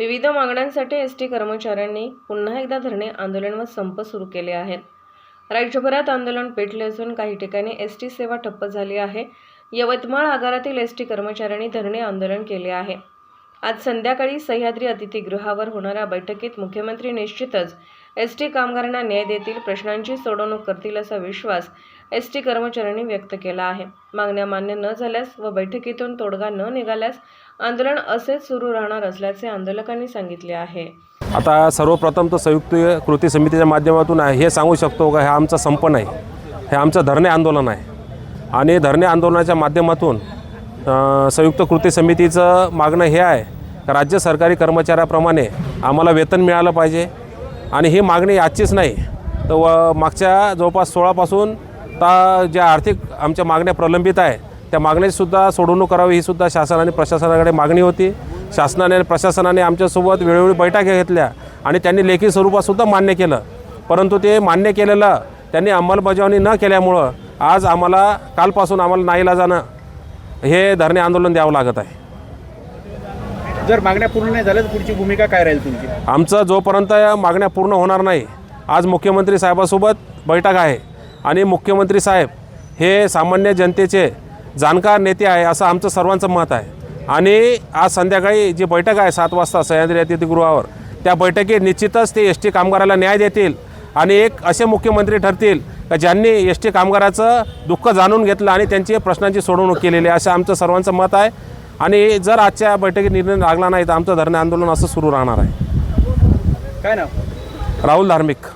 विविध मागण्यांसाठी S T कर्मचाऱ्यांनी पुन्हा एकदा धरणे आंदोलन व संप सुरू केले आहेत. राज्यभरात आंदोलन पेटले असून काही ठिकाणी एस टी सेवा ठप्प झाली आहे. यवतमाळ आगारातील एस टी कर्मचाऱ्यांनी धरणे आंदोलन केले आहे. आज संध्याकाळी सह्याद्री अतिथीगृहावर होणाऱ्या बैठकीत मुख्यमंत्री निश्चितच एस टी कामगारांना न्याय देतील प्रश्नांची सोडवणूक करतील असा विश्वास एस टी कर्मचाऱ्यांनी व्यक्त केला आहे. मागण्या मान्य न झाल्यास व बैठकीतून तोडगा न निघाल्यास आंदोलन असेच सुरू राहणार असल्याचे आंदोलकांनी सांगितले आहे. आता सर्वप्रथम तर संयुक्त कृती समितीच्या माध्यमातून आहे. हे सांगू शकतो का? हे आमचं संप नाही हे आमचं धरणे आंदोलन आहे. आणि धरणे आंदोलनाच्या माध्यमातून संयुक्त कृती समितीचं मागणं हे आहे राज्य सरकारी कर्मचाऱ्याप्रमाणे आम्हाला वेतन मिळालं पाहिजे. आणि ही मागणी आजचीच नाही. तर व मागच्या जवळपास सोळापासून ता ज्या आर्थिक आमच्या मागण्या प्रलंबित आहे त्या मागणीसुद्धा सोडवणूक करावी ही सुद्धा शासन आणि प्रशासनाकडे मागणी होती. शासनाने आणि प्रशासनाने आमच्यासोबत वेळोवेळी बैठका घेतल्या आणि त्यांनी लेखी स्वरूपातसुद्धा मान्य केलं. परंतु ते मान्य केलेलं त्यांनी अंमलबजावणी न केल्यामुळं आज आम्हाला कालपासून आम्हाला नाईलाजानं हे धरणे आंदोलन द्यावं लागत आहे. जर मागण्या पूर्ण नाही झाल्या तर पुढची भूमिका काय राहील तुमची? आमचं जोपर्यंत या मागण्या पूर्ण होणार नाही आज मुख्यमंत्री साहेबासोबत बैठक आहे आणि मुख्यमंत्री साहेब हे सामान्य जनतेचे जाणकार नेते आहे असं आमचं सर्वांचं मत आहे. आणि आज संध्याकाळी जी बैठक आहे सात वाजता सह्याद्री अतिथीगृहावर त्या बैठकीत निश्चितच ते एस टी कामगाराला न्याय देतील आणि एक असे मुख्यमंत्री ठरतील का ज्यांनी एस टी कामगाराचं दुःख जाणून घेतलं आणि त्यांची प्रश्नांची सोडवणूक केलेली आहे असं आमचं सर्वांचं मत आहे. आणि जर आजच्या बैठकीत निर्णय लागला नाही तर आमचं धरणे आंदोलन असं सुरू राहणार आहे. काय नाव? राहुल धार्मिक.